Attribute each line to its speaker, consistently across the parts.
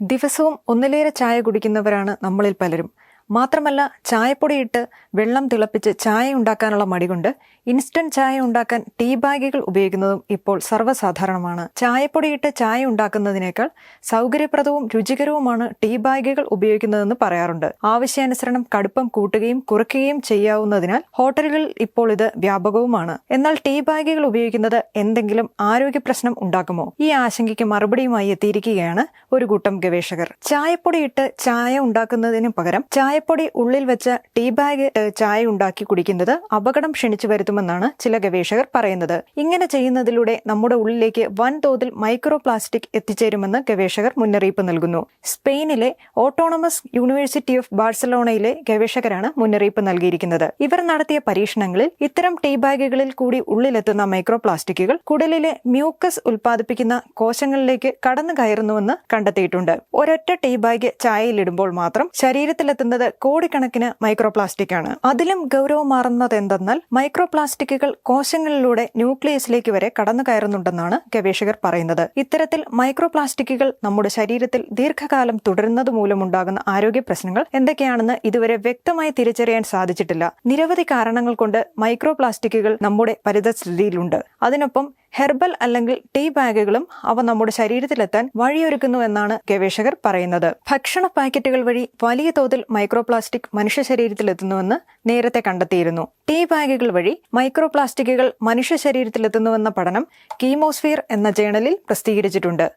Speaker 1: ദിവസവും ഒന്നിലേറെ ചായ കുടിക്കുന്നവരാണ് നമ്മളിൽ പലരും. മാത്രമല്ല ചായപ്പൊടിയിട്ട് വെള്ളം തിളപ്പിച്ച് ചായ ഉണ്ടാക്കാനുള്ള മടികൊണ്ട് ഇൻസ്റ്റന്റ് ചായ ഉണ്ടാക്കാൻ ടീ ബാഗുകൾ ഉപയോഗിക്കുന്നതും ഇപ്പോൾ സർവസാധാരണമാണ്. ചായപ്പൊടിയിട്ട് ചായ ഉണ്ടാക്കുന്നതിനേക്കാൾ സൗകര്യപ്രദവും രുചികരവുമാണ് ടീ ബാഗുകൾ ഉപയോഗിക്കുന്നതെന്ന് പറയാറുണ്ട്. ആവശ്യാനുസരണം കടുപ്പം കൂട്ടുകയും കുറയ്ക്കുകയും ചെയ്യാവുന്നതിനാൽ ഹോട്ടലുകളിൽ ഇപ്പോൾ ഇത് വ്യാപകവുമാണ്. എന്നാൽ ടീ ബാഗുകൾ ഉപയോഗിക്കുന്നത് എന്തെങ്കിലും ആരോഗ്യ പ്രശ്നം ഉണ്ടാക്കുമോ? ഈ ആശങ്കയ്ക്ക് മറുപടിയുമായി എത്തിയിരിക്കുകയാണ് ഒരു കൂട്ടം ഗവേഷകർ. ചായപ്പൊടിയിട്ട് ചായ ഉണ്ടാക്കുന്നതിന് പകരം ചായപ്പൊടി ഉള്ളിൽ വെച്ച ടീ ബാഗ് ചായ ഉണ്ടാക്കി കുടിക്കുന്നത് അപകടം ക്ഷണിച്ചു വരുത്തുമെന്നാണ് ചില ഗവേഷകർ പറയുന്നത്. ഇങ്ങനെ ചെയ്യുന്നതിലൂടെ നമ്മുടെ ഉള്ളിലേക്ക് വൻതോതിൽ മൈക്രോ പ്ലാസ്റ്റിക് എത്തിച്ചേരുമെന്ന് ഗവേഷകർ മുന്നറിയിപ്പ് നൽകുന്നു. സ്പെയിനിലെ ഓട്ടോണമസ് യൂണിവേഴ്സിറ്റി ഓഫ് ബാഴ്സലോണയിലെ ഗവേഷകരാണ് മുന്നറിയിപ്പ് നൽകിയിരിക്കുന്നത്. ഇവർ നടത്തിയ പരീക്ഷണങ്ങളിൽ ഇത്തരം ടീ ബാഗുകളിൽ കൂടി ഉള്ളിലെത്തുന്ന മൈക്രോ പ്ലാസ്റ്റിക്കുകൾ കുടലിലെ മ്യൂക്കസ് ഉൽപ്പാദിപ്പിക്കുന്ന കോശങ്ങളിലേക്ക് കടന്നു കയറുന്നുവെന്ന് കണ്ടെത്തിയിട്ടുണ്ട്. ഒരൊറ്റ ടീ ബാഗ് ചായയിലിടുമ്പോൾ മാത്രം ശരീരത്തിലെത്തുന്നത് കോടിക്കണക്കിന് മൈക്രോ പ്ലാസ്റ്റിക് ആണ്. അതിലും ഗൗരവമാറുന്നത് എന്തെന്നാൽ മൈക്രോ പ്ലാസ്റ്റിക്കുകൾ കോശങ്ങളിലൂടെ ന്യൂക്ലിയസിലേക്ക് വരെ കടന്നു കയറുന്നുണ്ടെന്നാണ് ഗവേഷകർ പറയുന്നത്. ഇത്തരത്തിൽ മൈക്രോ പ്ലാസ്റ്റിക്കുകൾ നമ്മുടെ ശരീരത്തിൽ ദീർഘകാലം തുടരുന്നത് മൂലമുണ്ടാകുന്ന ആരോഗ്യ പ്രശ്നങ്ങൾ എന്തൊക്കെയാണെന്ന് ഇതുവരെ വ്യക്തമായി തിരിച്ചറിയാൻ സാധിച്ചിട്ടില്ല. നിരവധി കാരണങ്ങൾ കൊണ്ട് മൈക്രോ പ്ലാസ്റ്റിക്കുകൾ നമ്മുടെ പരിതസ്ഥിതിയിലുണ്ട്. അതിനൊപ്പം ഹെർബൽ അല്ലെങ്കിൽ ടീ ബാഗുകളും അവ നമ്മുടെ ശരീരത്തിലെത്താൻ വഴിയൊരുക്കുന്നു എന്നാണ് ഗവേഷകർ പറയുന്നത്. ഭക്ഷണ പാക്കറ്റുകൾ വഴി വലിയ തോതിൽ മൈക്രോപ്ലാസ്റ്റിക് മനുഷ്യ ശരീരത്തിലെത്തുന്നുവെന്ന് നേരത്തെ കണ്ടെത്തിയിരുന്നു. ടീ ബാഗുകൾ വഴി മൈക്രോ പ്ലാസ്റ്റിക്കുകൾ മനുഷ്യ ശരീരത്തിലെത്തുന്നുവെന്ന പഠനം കീമോസ്ഫിയർ എന്ന ജേണലിൽ പ്രസിദ്ധീകരിച്ചിട്ടുണ്ട്.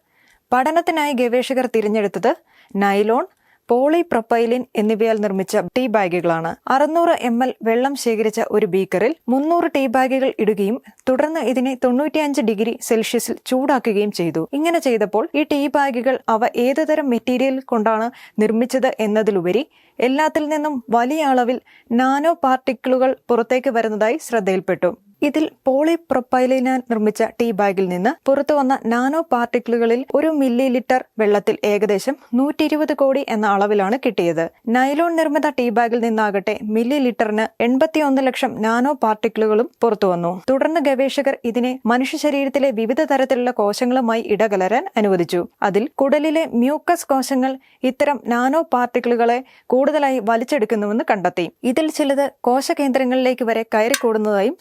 Speaker 1: പഠനത്തിനായി ഗവേഷകർ തിരഞ്ഞെടുത്തത് നൈലോൺ പോളിപ്രൊപ്പൈലിൻ എന്നിവയാൽ നിർമ്മിച്ച ടീ ബാഗുകളാണ്. അറുന്നൂറ് എം എൽ വെള്ളം ശേഖരിച്ച ഒരു ബീക്കറിൽ മുന്നൂറ് ടീ ബാഗുകൾ ഇടുകയും തുടർന്ന് ഇതിനെ തൊണ്ണൂറ്റിയഞ്ച് ഡിഗ്രി സെൽഷ്യസിൽ ചൂടാക്കുകയും ചെയ്തു. ഇങ്ങനെ ചെയ്തപ്പോൾ ഈ ടീ ബാഗുകൾ അവ ഏതുതരം മെറ്റീരിയൽ കൊണ്ടാണ് നിർമ്മിച്ചത് എന്നതിലുപരി എല്ലാത്തിൽ നിന്നും വലിയ അളവിൽ നാനോ പാർട്ടിക്കിളുകൾ പുറത്തേക്ക് വരുന്നതായി ശ്രദ്ധയിൽപ്പെട്ടു. ഇതിൽ പോളിപ്രൊപ്പൈലിനാൽ നിർമ്മിച്ച ടീ ബാഗിൽ നിന്ന് പുറത്തു വന്ന നാനോ പാർട്ടിക്കിളുകളിൽ ഒരു മില്ലി ലിറ്റർ വെള്ളത്തിൽ ഏകദേശം നൂറ്റി ഇരുപത് കോടി എന്ന അളവിലാണ് കിട്ടിയത്. നൈലോൺ നിർമ്മിത ടീ ബാഗിൽ നിന്നാകട്ടെ മില്ലി ലിറ്ററിന് എൺപത്തിയൊന്ന് ലക്ഷം നാനോ പാർട്ടിക്കിളുകളും പുറത്തു വന്നു. തുടർന്ന് ഗവേഷകർ ഇതിനെ മനുഷ്യ ശരീരത്തിലെ വിവിധ തരത്തിലുള്ള കോശങ്ങളുമായി ഇടകലരാൻ അനുവദിച്ചു. അതിൽ കുടലിലെ മ്യൂക്കസ് കോശങ്ങൾ ഇത്തരം നാനോ പാർട്ടിക്കിളുകളെ കൂടുതലായി വലിച്ചെടുക്കുന്നുവെന്ന് കണ്ടെത്തി. ഇതിൽ ചിലത് കോശകേന്ദ്രങ്ങളിലേക്ക് വരെ കയറിക്കൂടുന്നതായും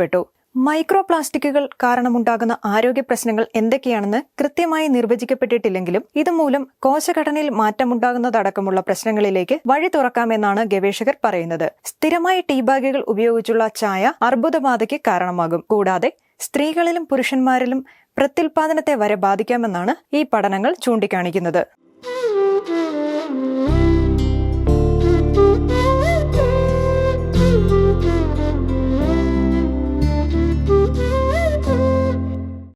Speaker 1: ശ്രദ്ധയിൽപ്പെട്ടു മൈക്രോ പ്ലാസ്റ്റിക്കുകൾ കാരണമുണ്ടാകുന്ന ആരോഗ്യ പ്രശ്നങ്ങൾ എന്തൊക്കെയാണെന്ന് കൃത്യമായി നിർവചിക്കപ്പെട്ടിട്ടില്ലെങ്കിലും ഇതുമൂലം കോശഘടനയിൽ മാറ്റമുണ്ടാകുന്നതടക്കമുള്ള പ്രശ്നങ്ങളിലേക്ക് വഴി തുറക്കാമെന്നാണ് ഗവേഷകർ പറയുന്നത്. സ്ഥിരമായി ടീ ബാഗുകൾ ഉപയോഗിച്ചുള്ള ചായ അർബുദബാധയ്ക്ക് കാരണമാകും. കൂടാതെ സ്ത്രീകളിലും പുരുഷന്മാരിലും പ്രത്യുൽപാദനത്തെ വരെ ബാധിക്കാമെന്നാണ് ഈ പഠനങ്ങൾ ചൂണ്ടിക്കാണിക്കുന്നത്.